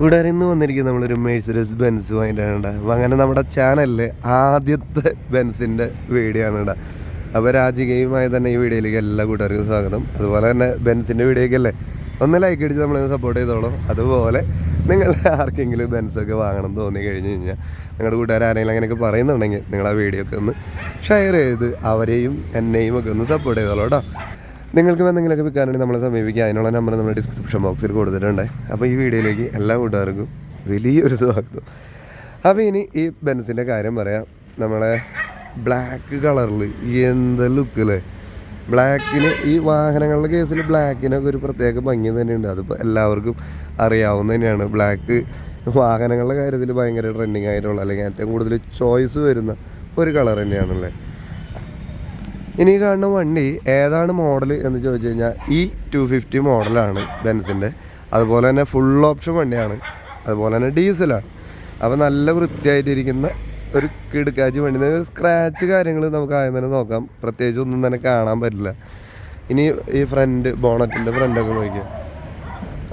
ഇവിടെ ഇന്ന് വന്നിരിക്കുന്നത് നമ്മളൊരു മേഴ്സറസ് ബെൻസ് വാങ്ങിയിട്ടാണ് അപ്പോൾ അങ്ങനെ നമ്മുടെ ചാനലിൽ ആദ്യത്തെ ബെൻസിന്റെ വീഡിയോ ആണ് ഇടാ അപ്പോൾ രാജികയുമായി തന്നെ ഈ വീഡിയോയിലേക്ക് എല്ലാ കൂട്ടുകാർക്കും സ്വാഗതം. അതുപോലെ തന്നെ ബെൻസിന്റെ വീഡിയോയ്ക്കല്ലേ ഒന്ന് ലൈക്ക് അടിച്ച് നമ്മളെ സപ്പോർട്ട് ചെയ്തോളൂ. അതുപോലെ നിങ്ങൾ ആർക്കെങ്കിലും ബെൻസൊക്കെ വാങ്ങണം എന്ന് തോന്നി കഴിഞ്ഞ് കഴിഞ്ഞാൽ നിങ്ങളുടെ കൂട്ടുകാർ ആരെങ്കിലും അങ്ങനെയൊക്കെ പറയുന്നുണ്ടെങ്കിൽ നിങ്ങൾ ആ വീഡിയോ ഒക്കെ ഒന്ന് ഷെയർ ചെയ്ത് അവരെയും എന്നെയും ഒക്കെ ഒന്ന് സപ്പോർട്ട് ചെയ്തോളൂ കേട്ടോ. നിങ്ങൾക്ക് എന്തെങ്കിലുമൊക്കെ വിൽക്കാനായിട്ട് നമ്മളെ സമീപിക്കുക അതിനുള്ള നമ്പർ നമ്മൾ ഡിസ്ക്രിപ്ഷൻ ബോക്സിൽ കൊടുത്തിട്ടുണ്ട്. അപ്പോൾ ഈ വീഡിയോയിലേക്ക് എല്ലാ കൂട്ടുകാർക്കും വലിയൊരു സ്വാഗതം. അപ്പോൾ ഇനി ഈ ബെൻസിന്റെ കാര്യം പറയാം. നമ്മളെ ബ്ലാക്ക് കളറിൽ എന്ത് ലുക്കില്ലേ ബ്ലാക്കിന് ഈ വാഹനങ്ങളുടെ കേസിൽ ബ്ലാക്കിനൊക്കെ ഒരു പ്രത്യേക ഭംഗി തന്നെയുണ്ട്. അതിപ്പോൾ എല്ലാവർക്കും അറിയാവുന്ന തന്നെയാണ്. ബ്ലാക്ക് വാഹനങ്ങളുടെ കാര്യത്തിൽ ഭയങ്കര ട്രെൻഡിങ് ആയിട്ടുള്ള അല്ലെങ്കിൽ ഏറ്റവും കൂടുതൽ ചോയ്സ് വരുന്ന ഒരു കളർ തന്നെയാണല്ലേ ഇനി കാണുന്ന വണ്ടി ഏതാണ് മോഡൽ എന്ന് ചോദിച്ചു കഴിഞ്ഞാൽ ഈ ടു ഫിഫ്റ്റി മോഡലാണ് ബെൻസിന്റെ അതുപോലെ തന്നെ ഫുൾ ഓപ്ഷൻ വണ്ടിയാണ്. അതുപോലെ തന്നെ ഡീസലാണ്. അപ്പോൾ നല്ല വൃത്തിയായിട്ടിരിക്കുന്ന ഒരു കിടുക്കാച്ചി വണ്ടി. സ്ക്രാച്ച് കാര്യങ്ങൾ നമുക്ക് ആദ്യം തന്നെ നോക്കാം. പ്രത്യേകിച്ച് ഒന്നും തന്നെ കാണാൻ പറ്റില്ല. ഇനി ഈ ഫ്രണ്ട് ബോണറ്റിന്റെ ഫ്രണ്ടൊക്കെ നോക്കിയാൽ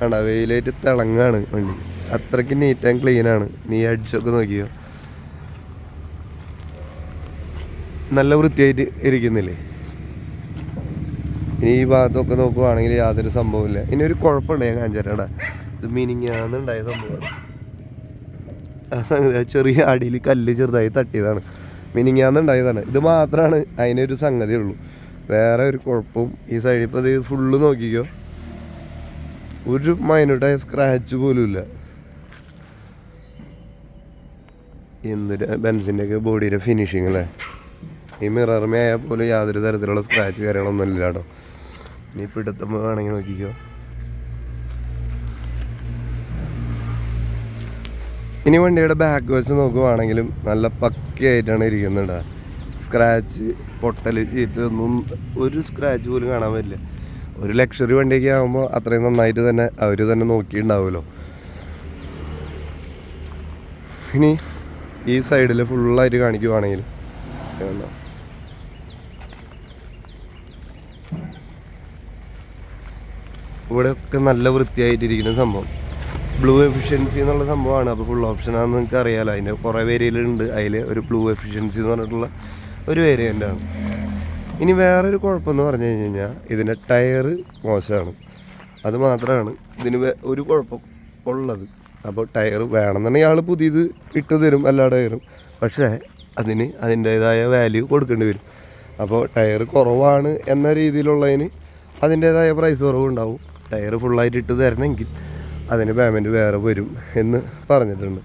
ആണോ വെയിലായിട്ട് തിളങ്ങാണ് വണ്ടി. അത്രയ്ക്ക് നീറ്റ് ആൻഡ് ക്ലീനാണ് നീ അടിച്ചൊക്കെ നോക്കിയോ? നല്ല വൃത്തിയായിട്ട് ഇരിക്കുന്നില്ലേ? ഇനി ഈ ഭാഗത്തൊക്കെ നോക്കുവാണെങ്കിൽ യാതൊരു സംഭവമില്ല ഇനി ഒരു കുഴപ്പമുണ്ട് ഞാൻ കാഞ്ചേരടാ ഇത് മിനിങ്ങാന്നുണ്ടായ സംഭവമാണ്. ആ ചെറിയ അടിയിൽ കല്ല് ചെറുതായി തട്ടിയതാണ്. മീനിങ് ആണെന്നുണ്ടായതാണ് ഇത് മാത്രമാണ് അതിനൊരു സംഗതി ഉള്ളൂ. വേറെ ഒരു കുഴപ്പവും ഈ സൈഡിൽ ഇപ്പോൾ ഇത് ഫുള്ള് നോക്കിക്കോ. ഒരു മൈനൂട്ടായ സ്ക്രാച്ച് പോലും ഇല്ല. എന്തൊരു ബെൻസിന്റെയൊക്കെ ബോഡിയുടെ ഫിനിഷിങ് അല്ലേ? ഈ മിറർമേ ആയാൽ പോലും യാതൊരു തരത്തിലുള്ള സ്ക്രാച്ച് കാര്യങ്ങളൊന്നും ഇല്ല കേട്ടോ. നീ പിടുത്തമ്മ വേണമെങ്കിൽ നോക്കിക്കോ. ഇനി വണ്ടിയുടെ ബാക്ക് വെച്ച് നോക്കുവാണെങ്കിലും നല്ല പക്കയായിട്ടാണ് ഇരിക്കുന്നുണ്ട് സ്ക്രാച്ച് പൊട്ടൽ ഇതൊന്നും ഒരു സ്ക്രാച്ച് പോലും കാണാൻ പറ്റില്ല. ഒരു ലക്ഷറി വണ്ടിയൊക്കെ ആകുമ്പോൾ അത്രയും നന്നായിട്ട് തന്നെ അവർ തന്നെ നോക്കിയിട്ടുണ്ടാവുമല്ലോ. ഇനി ഈ സൈഡിൽ ഫുള്ളായിട്ട് കാണിക്കുവാണെങ്കിൽ കണ്ടോ? ഇവിടെ ഒക്കെ നല്ല വൃത്തിയായിട്ടിരിക്കുന്ന സംഭവം. ബ്ലൂ എഫിഷ്യൻസി എന്നുള്ള സംഭവമാണ്. അപ്പോൾ ഫുൾ ഓപ്ഷനാണെന്ന് നിങ്ങൾക്ക് അറിയാമല്ലോ അതിന്റെ കുറേ വേരിയലുണ്ട് അതിൽ ഒരു ബ്ലൂ എഫിഷ്യൻസി എന്ന് പറഞ്ഞിട്ടുള്ള ഒരു വേരിയന്റ് ആണ്. ഇനി വേറൊരു കുഴപ്പമെന്ന് പറഞ്ഞു കഴിഞ്ഞ് കഴിഞ്ഞാൽ ഇതിന്റെ ടയർ മോശമാണ്. അത് മാത്രമാണ് ഇതിന് ഒരു കുഴപ്പം ഉള്ളത്. അപ്പോൾ ടയർ വേണമെന്നുണ്ടെങ്കിൽ ആൾ പുതിയത് ഇട്ട് തരും എല്ലാ ടയറും പക്ഷേ അതിന് അതിന്റേതായ വാല്യൂ കൊടുക്കേണ്ടി വരും. അപ്പോൾ ടയർ കുറവാണ് എന്ന രീതിയിലുള്ളതിന് അതിന്റേതായ പ്രൈസ് കുറവുണ്ടാവും. ടയർ ഫുള്ളായിട്ട് ഇട്ട് തരണമെങ്കിൽ അതിന് പേയ്മെന്റ് വേറെ വരും എന്ന് പറഞ്ഞിട്ടുണ്ട്.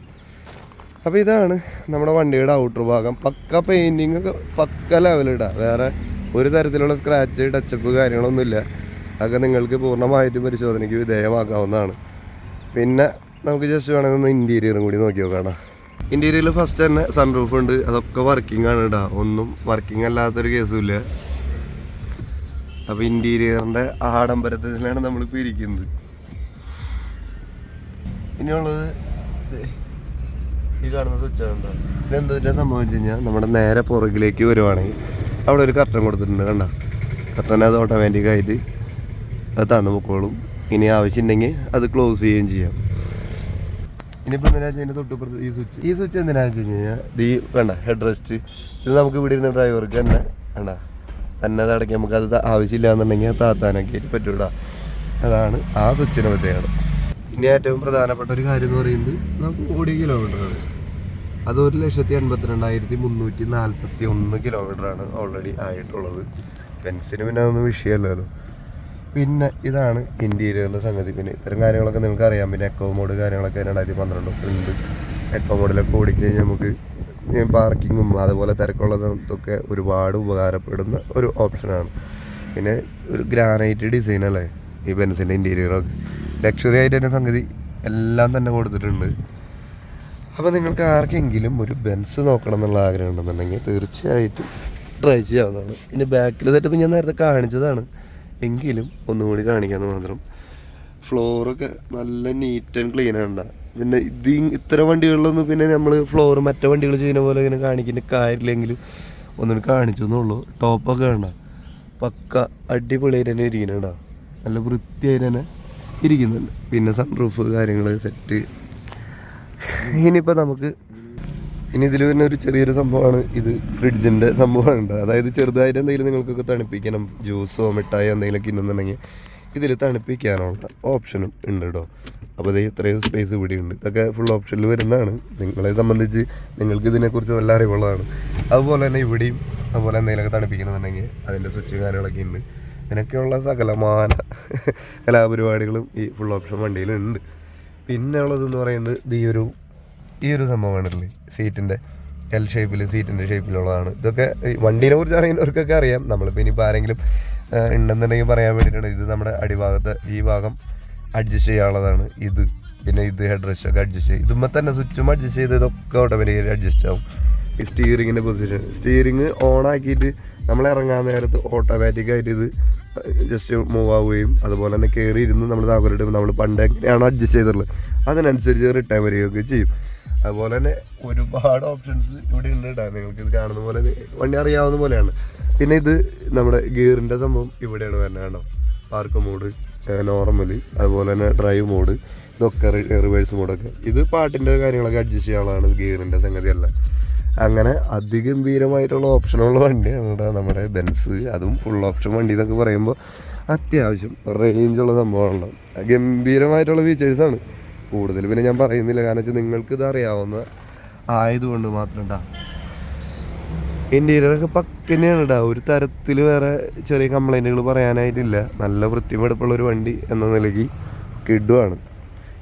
അപ്പോൾ ഇതാണ് നമ്മുടെ വണ്ടിയുടെ ഔട്ടർ ഭാഗം. പക്ക പെയിന്റിങ് ഒക്കെ പക്ക ലെവലിടാം വേറെ ഒരു തരത്തിലുള്ള സ്ക്രാച്ച് ടച്ചപ്പ് കാര്യങ്ങളൊന്നുമില്ല. അതൊക്കെ നിങ്ങൾക്ക് പൂർണമായിട്ട് പരിശോധനയ്ക്ക് വിധേയമാക്കാവുന്നതാണ്. പിന്നെ നമുക്ക് ജസ്റ്റ് വേണമെങ്കിൽ ഒന്ന് ഇന്റീരിയറും കൂടി നോക്കി നോക്കണം ഇന്റീരിയറിൽ ഫസ്റ്റ് തന്നെ സൺറൂഫ് ഉണ്ട്. അതൊക്കെ വർക്കിംഗ് ആണ് ഇടാ ഒന്നും വർക്കിംഗ് അല്ലാത്തൊരു കേസുമില്ല അപ്പോൾ ഇന്റീരിയറിന്റെ ആഡംബരത്തിലാണ് നമ്മളിപ്പോൾ ഇരിക്കുന്നത്. ഇനിയുള്ളത് ഈ കാണുന്ന സ്വിച്ച് ഉണ്ടോ ഇതെന്താ സംഭവം വെച്ച് കഴിഞ്ഞാൽ നമ്മുടെ നേരെ പുറകിലേക്ക് വരുവാണെങ്കിൽ അവിടെ ഒരു കർട്ടൻ കൊടുത്തിട്ടുണ്ട് കണ്ട? കർട്ടൻ അത് ഓട്ടോമാറ്റിക്കായിട്ട് അത് തന്നു പൊക്കോളും. ഇനി ആവശ്യമുണ്ടെങ്കിൽ അത് ക്ലോസ് ചെയ്യുകയും ചെയ്യാം. ഇനിയിപ്പോൾ എന്തിനാ വെച്ചാൽ തൊട്ടുപ്പുറത്ത് ഈ സ്വിച്ച് ഈ സ്വിച്ച് എന്തിനാന്ന് വെച്ച് കഴിഞ്ഞാൽ ഈ വേണ്ട ഹെഡ് റെസ്റ്റ് ഇത് നമുക്ക് ഇവിടെ ഇരുന്ന ഡ്രൈവർക്ക് തന്നെ വേണ്ട തന്നെ അത് നമുക്കത് ആവശ്യമില്ല എന്നുണ്ടെങ്കിൽ താത്താനൊക്കെ പറ്റൂടാ. അതാണ് ആ സ്വിച്ചിന്റെ പ്രത്യേകത ഇനി ഏറ്റവും പ്രധാനപ്പെട്ട ഒരു കാര്യം എന്ന് പറയുന്നത് നമുക്ക് ഓടിയ കിലോമീറ്ററാണ് അത് ഒരു ലക്ഷത്തി എൺപത്തിരണ്ടായിരത്തി മുന്നൂറ്റി നാൽപ്പത്തി ഒന്ന് കിലോമീറ്ററാണ് ഓൾറെഡി ആയിട്ടുള്ളത്. പെൻസിന് പിന്നെ അതൊന്നും വിഷയമല്ലല്ലോ. പിന്നെ ഇതാണ് ഇന്റീരിയറിന്റെ സംഗതി. പിന്നെ ഇത്തരം കാര്യങ്ങളൊക്കെ നിങ്ങൾക്ക് അറിയാം പിന്നെ എക്കോ മോഡ് കാര്യങ്ങളൊക്കെ രണ്ടായിരത്തി പന്ത്രണ്ടൊക്കെ ഉണ്ട്. എക്കോ മോഡിലൊക്കെ ഓടിക്കഴിഞ്ഞാൽ നമുക്ക് പാർക്കിങ്ങും അതുപോലെ തിരക്കുള്ളതൊക്കെ ഒരുപാട് ഉപകാരപ്പെടുന്ന ഒരു ഓപ്ഷനാണ് പിന്നെ ഒരു ഗ്രാനൈറ്റ് ഡിസൈൻ അല്ലേ? ഈ ബെൻസിന്റെ ഇന്റീരിയറൊക്കെ ലക്ഷറി ആയിട്ട് തന്നെ സംഗതി എല്ലാം തന്നെ കൊടുത്തിട്ടുണ്ട്. അപ്പോൾ നിങ്ങൾക്ക് ആർക്കെങ്കിലും ഒരു ബെൻസ് നോക്കണം എന്നുള്ള ആഗ്രഹം ഉണ്ടെന്നുണ്ടെങ്കിൽ തീർച്ചയായിട്ടും ട്രൈ ചെയ്യാവുന്നതാണ്. പിന്നെ ബാക്കിൽ സെറ്റപ്പ് ഞാൻ നേരത്തെ കാണിച്ചതാണ്. എങ്കിലും ഒന്നുകൂടി കാണിക്കാമെന്ന് മാത്രം. ഫ്ലോറൊക്കെ നല്ല നീറ്റ് ആൻഡ് ക്ലീൻ ആണ് പിന്നെ ഇത് ഇത്തരം വണ്ടികളിലൊന്നും പിന്നെ നമ്മൾ ഫ്ലോർ മറ്റേ വണ്ടികൾ ചെയ്യുന്ന പോലെ ഇങ്ങനെ കാണിക്കുന്ന കാര്യമില്ലെങ്കിലും ഒന്നും കാണിച്ചു എന്നുള്ളൂ. ടോപ്പൊക്കെ വേണ്ട. പക്ക അടിപൊളിയായിട്ട് തന്നെ ഇരിക്കുന്നുണ്ടാ നല്ല വൃത്തിയായിട്ട് തന്നെ ഇരിക്കുന്നുണ്ട്. പിന്നെ സൺറൂഫ് കാര്യങ്ങൾ സെറ്റ് ഇനിയിപ്പോൾ നമുക്ക് ഇനി ഇതിൽ തന്നെ ഒരു ചെറിയൊരു സംഭവമാണ്. ഇത് ഫ്രിഡ്ജിന്റെ സംഭവമാണ് അതായത് ചെറുതായിട്ട് എന്തെങ്കിലും നിങ്ങൾക്കൊക്കെ തണുപ്പിക്കണം. ജ്യൂസോ മിഠായോ എന്തെങ്കിലുമൊക്കെ ഇന്നുണ്ടെങ്കിൽ ഇതിൽ തണുപ്പിക്കാനുള്ള ഓപ്ഷനും ഉണ്ട് കേട്ടോ. അപ്പോൾ ഇത് ഇത്രയും സ്പേസ് ഇവിടെ ഉണ്ട് ഇതൊക്കെ ഫുൾ ഓപ്ഷനിൽ വരുന്നതാണ്. നിങ്ങളെ സംബന്ധിച്ച് നിങ്ങൾക്ക് ഇതിനെക്കുറിച്ച് നല്ല അറിവുള്ളതാണ്. അതുപോലെ തന്നെ ഇവിടെയും അതുപോലെ എന്തെങ്കിലുമൊക്കെ തണുപ്പിക്കണമെന്നുണ്ടെങ്കിൽ അതിന്റെ സ്വിച്ച് കാര്യങ്ങളൊക്കെ ഉണ്ട്. ഇതിനൊക്കെയുള്ള സകലമാന കലാപരിപാടികളും ഈ ഫുൾ ഓപ്ഷൻ വണ്ടിയിലുണ്ട് പിന്നെ ഉള്ളതെന്ന് പറയുന്നത് ഈ ഒരു ഈ ഒരു സംഭവമാണല്ലേ സീറ്റിന്റെ എൽ ഷേപ്പിൽ സീറ്റിന്റെ ഷേപ്പിലുള്ളതാണ് ഇതൊക്കെ വണ്ടീനെ കുറിച്ച് അറിയുന്നവർക്കൊക്കെ അറിയാം. നമ്മളിപ്പോൾ ഇനിയിപ്പോൾ ആരെങ്കിലും ഉണ്ടെന്നുണ്ടെങ്കിൽ പറയാൻ വേണ്ടിയിട്ടാണ് ഇത് നമ്മുടെ അടിഭാഗത്ത് ഈ ഭാഗം അഡ്ജസ്റ്റ് ചെയ്യാനുള്ളതാണ്. ഇത് പിന്നെ ഇത് ഹെഡ് റെസ്റ്റ് ഒക്കെ അഡ്ജസ്റ്റ് ചെയ്യും ഇതുമ്പോൾ തന്നെ സ്വിച്ചും അഡ്ജസ്റ്റ് ചെയ്ത് ഇതൊക്കെ ഓട്ടോമാറ്റിക്കലി അഡ്ജസ്റ്റ് ആവും. ഈ സ്റ്റിയറിങ്ങിന്റെ പൊസിഷൻ സ്റ്റിയറിങ് ഓൺ ആക്കിയിട്ട് നമ്മൾ ഇറങ്ങാൻ നേരത്ത് ഓട്ടോമാറ്റിക്കായിട്ട് ഇത് ജസ്റ്റ് മൂവ് ആവുകയും അതുപോലെ തന്നെ കയറി ഇരുന്ന് നമ്മൾ താക്കോലിട്ട് നമ്മൾ പണ്ട് എങ്ങനെയാണ് അഡ്ജസ്റ്റ് ചെയ്തിട്ടുള്ളത്. അതിനനുസരിച്ച് റിട്ടേൺ വരികയൊക്കെ ചെയ്യും. അതുപോലെ തന്നെ ഒരുപാട് ഓപ്ഷൻസ് ഇവിടെ ഉണ്ട് കേട്ടോ നിങ്ങൾക്ക് ഇത് കാണുന്ന പോലെ വണ്ടി അറിയാവുന്ന പോലെയാണ്. പിന്നെ ഇത് നമ്മുടെ ഗിയറിന്റെ സംഭവം ഇവിടെയാണ് വരുന്നത് കേട്ടോ പാർക്ക് മോഡ് നോർമൽ അതുപോലെ തന്നെ ഡ്രൈവ് മോഡ് ഇതൊക്കെ റിവേഴ്സ് മോഡൊക്കെ ഇത് പാട്ടിന്റെ കാര്യങ്ങളൊക്കെ അഡ്ജസ്റ്റ് ചെയ്യാനുള്ളതാണ് ഗിയറിന്റെ സംഗതിയല്ല. അങ്ങനെ അതിഗംഭീരമായിട്ടുള്ള ഓപ്ഷനുള്ള വണ്ടിയാണ് നമ്മുടെ ബെൻസ് അതും ഫുൾ ഓപ്ഷൻ വണ്ടി എന്നൊക്കെ പറയുമ്പോൾ അത്യാവശ്യം റേഞ്ചുള്ള സംഭവമാണല്ലോ. ഗംഭീരമായിട്ടുള്ള ഫീച്ചേഴ്സാണ് കൂടുതൽ പിന്നെ ഞാൻ പറയുന്നില്ല. കാരണം വെച്ചാൽ നിങ്ങൾക്ക് ഇത് അറിയാവുന്ന ആയതുകൊണ്ട് മാത്രം കേട്ടോ ഇന്റീരിയറൊക്കെ പക്കന്നെയാണ് കേട്ടോ ഒരു തരത്തിൽ വേറെ ചെറിയ കംപ്ലൈന്റുകൾ പറയാനായിട്ടില്ല. നല്ല വൃത്തിമെടുപ്പുള്ള ഒരു വണ്ടി എന്ന നിലയ്ക്ക് കിഡുവാണ്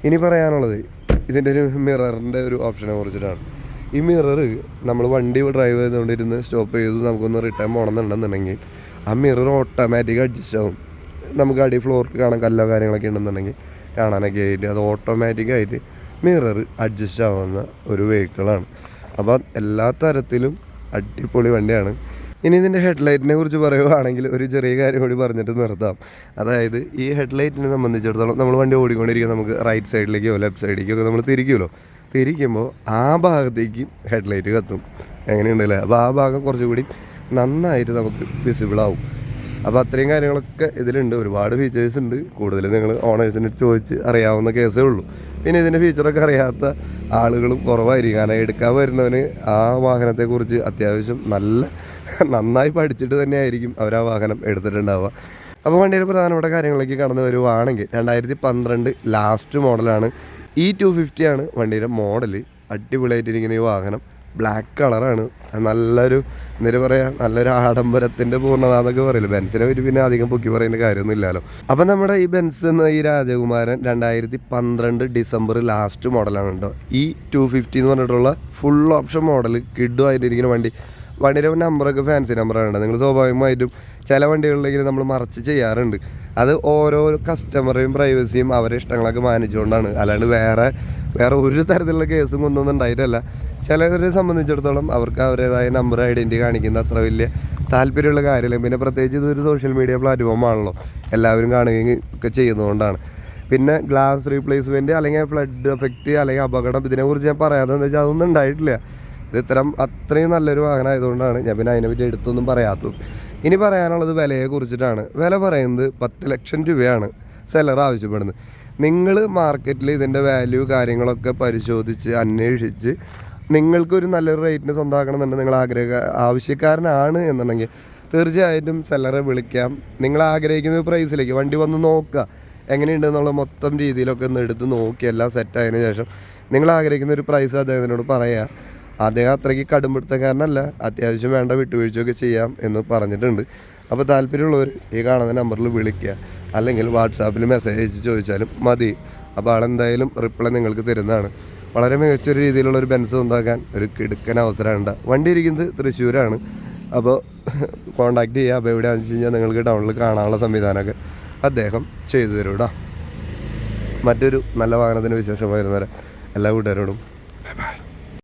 ഇനി പറയാനുള്ളത് ഇതിന്റെ ഒരു മിററിന്റെ ഒരു ഓപ്ഷനെ കുറിച്ചിട്ടാണ്. ഈ മിറർ നമ്മൾ വണ്ടി ഡ്രൈവ് ചെയ്തുകൊണ്ടിരുന്ന് സ്റ്റോപ്പ് ചെയ്ത് നമുക്കൊന്ന് റിട്ടേൺ പോകണമെന്നുണ്ടെന്നുണ്ടെങ്കിൽ ആ മിറർ ഓട്ടോമാറ്റിക് അഡ്ജസ്റ്റ് ആവും. നമുക്ക് അടി ഫ്ലോറിൽ കാണാൻ കല്ലോ കാര്യങ്ങളൊക്കെ ഉണ്ടെന്നുണ്ടെങ്കിൽ കാണാനൊക്കെ ആയിട്ട് അത് ഓട്ടോമാറ്റിക്കായിട്ട് മിറർ അഡ്ജസ്റ്റ് ആവുന്ന ഒരു വെഹിക്കിളാണ് അപ്പോൾ എല്ലാ തരത്തിലും അടിപൊളി വണ്ടിയാണ്. ഇനി ഇതിന്റെ ഹെഡ്ലൈറ്റിനെ കുറിച്ച് പറയുകയാണെങ്കിൽ ഒരു ചെറിയ കാര്യം കൂടി പറഞ്ഞിട്ട് നിർത്താം. അതായത് ഈ ഹെഡ്ലൈറ്റിനെ സംബന്ധിച്ചിടത്തോളം നമ്മൾ വണ്ടി ഓടിക്കൊണ്ടിരിക്കുക നമുക്ക് റൈറ്റ് സൈഡിലേക്കോ ലെഫ്റ്റ് സൈഡിലേക്കോ ഒക്കെ നമ്മൾ തിരിക്കുമല്ലോ. തിരിക്കുമ്പോൾ ആ ഭാഗത്തേക്ക് ഹെഡ്ലൈറ്റ് കത്തും. എങ്ങനെയുണ്ടല്ലേ? അപ്പോൾ ആ ഭാഗം കുറച്ചുകൂടി നന്നായിട്ട് നമുക്ക് വിസിബിൾ ആവും. അപ്പോൾ അത്രയും കാര്യങ്ങളൊക്കെ ഇതിലുണ്ട്. ഒരുപാട് ഫീച്ചേഴ്സ് ഉണ്ട്. കൂടുതൽ നിങ്ങൾ ഓണേഴ്സിനെ ചോദിച്ച് അറിയാവുന്ന കേസേ ഉള്ളൂ. പിന്നെ ഇതിന്റെ ഫീച്ചറൊക്കെ അറിയാത്ത ആളുകളും കുറവായിരിക്കും. കാരണം എടുക്കാൻ വരുന്നവന് ആ വാഹനത്തെക്കുറിച്ച് അത്യാവശ്യം നല്ല നന്നായി പഠിച്ചിട്ട് തന്നെയായിരിക്കും അവർ ആ വാഹനം എടുത്തിട്ടുണ്ടാവുക. അപ്പോൾ വണ്ടിയുടെ പ്രധാനപ്പെട്ട കാര്യങ്ങളിലേക്ക് കടന്നു വരുവാണെങ്കിൽ രണ്ടായിരത്തി പന്ത്രണ്ട് ലാസ്റ്റ് മോഡലാണ് ഇ ടു ഫിഫ്റ്റിയാണ് വണ്ടിയുടെ മോഡൽ അടിപൊളിയായിട്ടിരിക്കുന്ന ഈ വാഹനം. ബ്ലാക്ക് കളറാണ് നല്ലൊരു എന്നിട്ട് പറയാ നല്ലൊരു ആഡംബരത്തിന്റെ പൂർണത എന്നൊക്കെ പറയില്ല. ബെൻസിനെ പറ്റി പിന്നെ അധികം പൊക്കി പറയേണ്ട കാര്യമൊന്നും ഇല്ലല്ലോ അപ്പം നമ്മുടെ ഈ ബെൻസ് എന്ന ഈ രാജകുമാരൻ രണ്ടായിരത്തി പന്ത്രണ്ട് ഡിസംബർ ലാസ്റ്റ് മോഡലാണ് കേട്ടോ ഈ ടു ഫിഫ്റ്റി എന്ന് പറഞ്ഞിട്ടുള്ള ഫുൾ ഓപ്ഷൻ മോഡൽ കിഡുമായിട്ടിരിക്കുന്ന വണ്ടി. വണ്ടിയുടെ നമ്പറൊക്കെ ഫാൻസി നമ്പറാണ് നിങ്ങൾ സ്വാഭാവികമായിട്ടും ചില വണ്ടികളിലെങ്കിലും നമ്മൾ മറച്ച് ചെയ്യാറുണ്ട്. അത് ഓരോ കസ്റ്റമറേയും പ്രൈവസിയും അവരുടെ ഇഷ്ടങ്ങളൊക്കെ മാനിച്ചുകൊണ്ടാണ്. അല്ലാണ്ട് വേറെ വേറെ ഒരു തരത്തിലുള്ള കേസും കൊണ്ടൊന്നും ഉണ്ടായിട്ടല്ല. ചിലരെ സംബന്ധിച്ചിടത്തോളം അവർക്ക് അവരുടേതായ നമ്പർ ഐഡന്റി കാണിക്കുന്ന അത്ര വലിയ താല്പര്യമുള്ള കാര്യമില്ല. പിന്നെ പ്രത്യേകിച്ച് ഇതൊരു സോഷ്യൽ മീഡിയ പ്ലാറ്റ്ഫോം ആണല്ലോ. എല്ലാവരും കാണുകയും ഒക്കെ ചെയ്യുന്നതുകൊണ്ടാണ്. പിന്നെ ഗ്ലാസ് റീപ്ലേസ്മെന്റ് അല്ലെങ്കിൽ ഫ്ലഡ് എഫക്റ്റ് അല്ലെങ്കിൽ അപകടം ഇതിനെക്കുറിച്ച് ഞാൻ പറയാതെ എന്താ വെച്ചാൽ അതൊന്നും ഉണ്ടായിട്ടില്ല. ഇത് ഇത്തരം അത്രയും നല്ലൊരു വാഹനം ആയതുകൊണ്ടാണ് ഞാൻ പിന്നെ അതിനെപ്പറ്റി എടുത്തൊന്നും പറയാത്തത്. ഇനി പറയാനുള്ളത് വിലയെ കുറിച്ചിട്ടാണ്. വില പറയുന്നത് പത്ത് ലക്ഷം രൂപയാണ് സെല്ലർ ആവശ്യപ്പെടുന്നത്. നിങ്ങൾ മാർക്കറ്റിൽ ഇതിന്റെ വാല്യൂ കാര്യങ്ങളൊക്കെ പരിശോധിച്ച് അന്വേഷിച്ച് നിങ്ങൾക്കൊരു നല്ലൊരു റേറ്റിന് സ്വന്തമാക്കണമെന്നുണ്ടെങ്കിൽ നിങ്ങൾ ആഗ്രഹ ആവശ്യക്കാരനാണ് എന്നുണ്ടെങ്കിൽ തീർച്ചയായിട്ടും സെല്ലറെ വിളിക്കാം. നിങ്ങൾ ആഗ്രഹിക്കുന്ന പ്രൈസിലേക്ക് വണ്ടി വന്ന് നോക്കുക. എങ്ങനെയുണ്ടെന്നുള്ള മൊത്തം രീതിയിലൊക്കെ ഒന്ന് എടുത്ത് നോക്കി എല്ലാം സെറ്റ് ആയതിനു ശേഷം നിങ്ങൾ ആഗ്രഹിക്കുന്ന ഒരു പ്രൈസ് അദ്ദേഹത്തിനോട് പറയുക അദ്ദേഹം അത്രയ്ക്ക് കടുംപിടുത്തക്കാരനല്ല അത്യാവശ്യം വേണ്ട വിട്ടുവീഴ്ചയൊക്കെ ചെയ്യാം എന്ന് പറഞ്ഞിട്ടുണ്ട്. അപ്പോൾ താല്പര്യമുള്ളവർ ഈ കാണുന്ന നമ്പറിൽ വിളിക്കുക. അല്ലെങ്കിൽ വാട്സാപ്പിൽ മെസ്സേജ് അയച്ച് ചോദിച്ചാലും മതി. അപ്പോൾ ആളെന്തായാലും റിപ്ലൈ നിങ്ങൾക്ക് തരുന്നതാണ്. വളരെ മികച്ചൊരു രീതിയിലുള്ള ഒരു ബെൻസ് ഉണ്ടാക്കാൻ ഒരു കിടുക്കൻ അവസരമുണ്ട് വണ്ടി ഇരിക്കുന്നത് തൃശ്ശൂരാണ്. അപ്പോൾ കോണ്ടാക്ട് ചെയ്യുക അപ്പോൾ എവിടെയാണെന്ന് വെച്ച് കഴിഞ്ഞാൽ നിങ്ങൾക്ക് ടൗണിൽ കാണാനുള്ള സംവിധാനമൊക്കെ അദ്ദേഹം ചെയ്തു തരും കേട്ടോ. മറ്റൊരു നല്ല വാഹനത്തിന് വിശേഷം വരുന്നവരെ എല്ലാ കൂട്ടുകാരോടും. Bye bye